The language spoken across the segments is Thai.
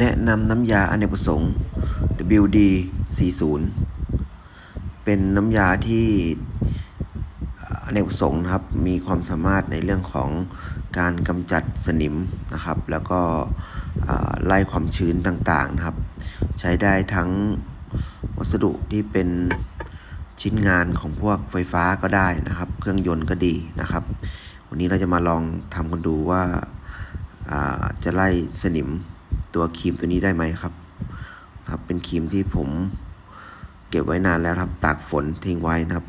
แนะนำน้ำยาอเนกประสงค์ WD 40เป็นน้ำยาที่อเนกประสงค์นะครับ มีความสามารถในเรื่องของการกำจัดสนิมนะครับ แล้วก็ไล่ความชื้นต่างๆนะครับ ใช้ได้ทั้งวัสดุที่เป็นชิ้นงานของพวกไฟฟ้าก็ได้นะครับ เครื่องยนต์ก็ดีนะครับ วันนี้เราจะมาลองทำกันดูว่าอ่าจะไล่สนิม ตัวครีมตัวนี้ได้ไหมครับ ครับเป็นครีมที่ผมเก็บไว้นานแล้วครับ ตากฝนทิ้งไว้นะครับ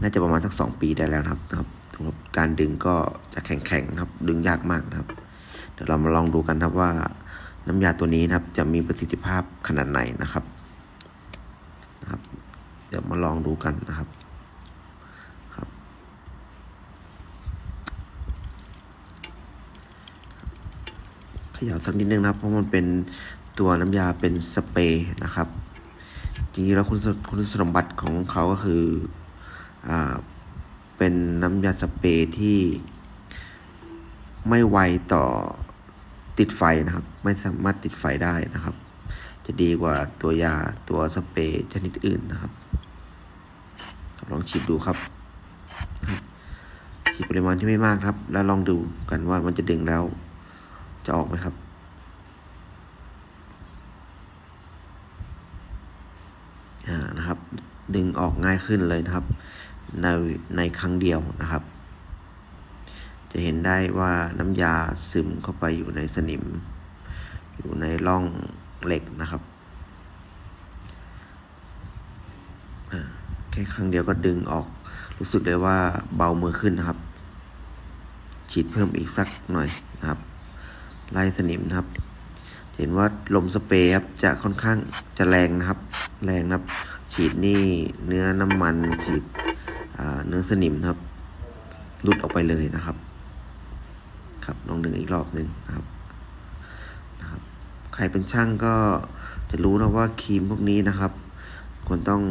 น่าจะประมาณสักสองปีได้แล้วครับนะครับการดึงก็จะแข็งๆนะครับ ดึงยากมากนะครับ เดี๋ยวเรามาลองดูกันครับว่าน้ำยาตัวนี้นะครับ จะมีประสิทธิภาพขนาดไหนนะครับนะครับ เดี๋ยวมาลองดูกันนะครับ ขยับสักนิดนึงนะครับ เพราะมันเป็นตัวน้ำยาเป็นสเปรย์นะครับจริงๆแล้วคุณคุณสมบัติของเขาก็คืออ่าเป็นน้ำยาสเปรย์ที่ไม่ไวต่อติดไฟนะครับ ไม่สามารถติดไฟได้นะครับ จะดีกว่าตัวยาตัวสเปรย์ชนิดอื่นนะครับลองฉีดดูครับฉีดปริมาณที่ไม่มากครับ แล้วลองดูกันว่ามันจะดึงแล้ว จะออกไหมครับ อ่า นะครับ ดึงออกง่ายขึ้นเลยนะครับ ในในครั้งเดียวนะครับ จะเห็นได้ว่าน้ำยาซึมเข้าไปอยู่ในสนิม อยู่ในร่องเหล็กนะครับอ่าแค่ครั้งเดียวก็ดึงออก รู้สึกเลยว่าเบามือขึ้นนะครับ ฉีดเพิ่มอีกสักหน่อยนะครับ ไล่สนิมนะครับ เห็นว่าลมสเปรย์ครับจะค่อนข้างจะแรงนะครับ แรงนะครับ ฉีดนี่เนื้อน้ำมันฉีดเนื้อสนิมนะครับหลุดออกไปเลยนะครับ ครับลองดึงอีกรอบหนึ่งนะครับนะครับ ใครเป็นช่างก็จะรู้นะว่าครีมพวกนี้นะครับควรต้อง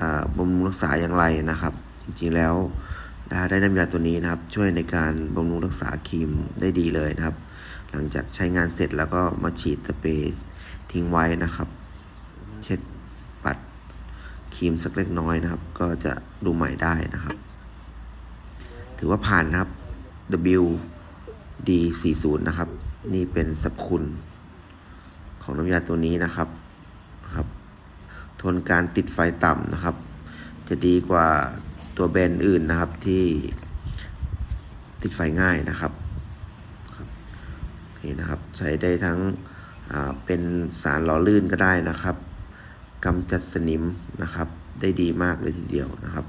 อบำรุงรักษาอย่างไรนะครับ จริงๆแล้วได้ได้น้ำยาตัวนี้นะครับ ช่วยในการบำรุงรักษาครีมได้ดีเลยนะครับ หลังจากใช้งานเสร็จแล้วก็มาฉีดสเปรย์ทิ้งไว้นะครับ เช็ดปัดครีมสักเล็กน้อยนะครับ ก็จะดูใหม่ได้นะครับ ถือว่าผ่านนะครับ WD40 นะครับ นี่เป็นสรรพคุณของน้ำยาตัวนี้นะครับครับ ทนการติดไฟต่ำนะครับ จะดีกว่าตัวแบรนด์อื่นนะครับที่ติดไฟง่ายนะครับ นี่นะครับ ใช้ได้ทั้งเป็นสารหล่อลื่นก็ได้นะครับกำจัดสนิมนะครับ ได้ดีมากเลยทีเดียวนะครับ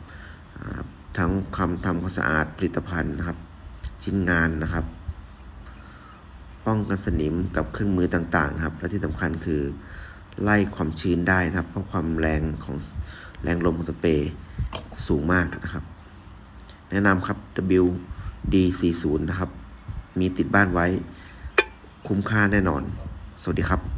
ทั้งคำทำความสะอาดผลิตภัณฑ์นะครับ ชิ้นงานนะครับ ป้องกันสนิมกับเครื่องมือต่างๆนะครับ และที่สำคัญคือไล่ความชื้นได้นะครับ เพราะความแรงของแรงลมของสเปรย์สูงมากนะครับ แนะนำครับ WD40 นะครับ มีติดบ้านไว้ คุ้มค่าแน่นอน สวัสดีครับ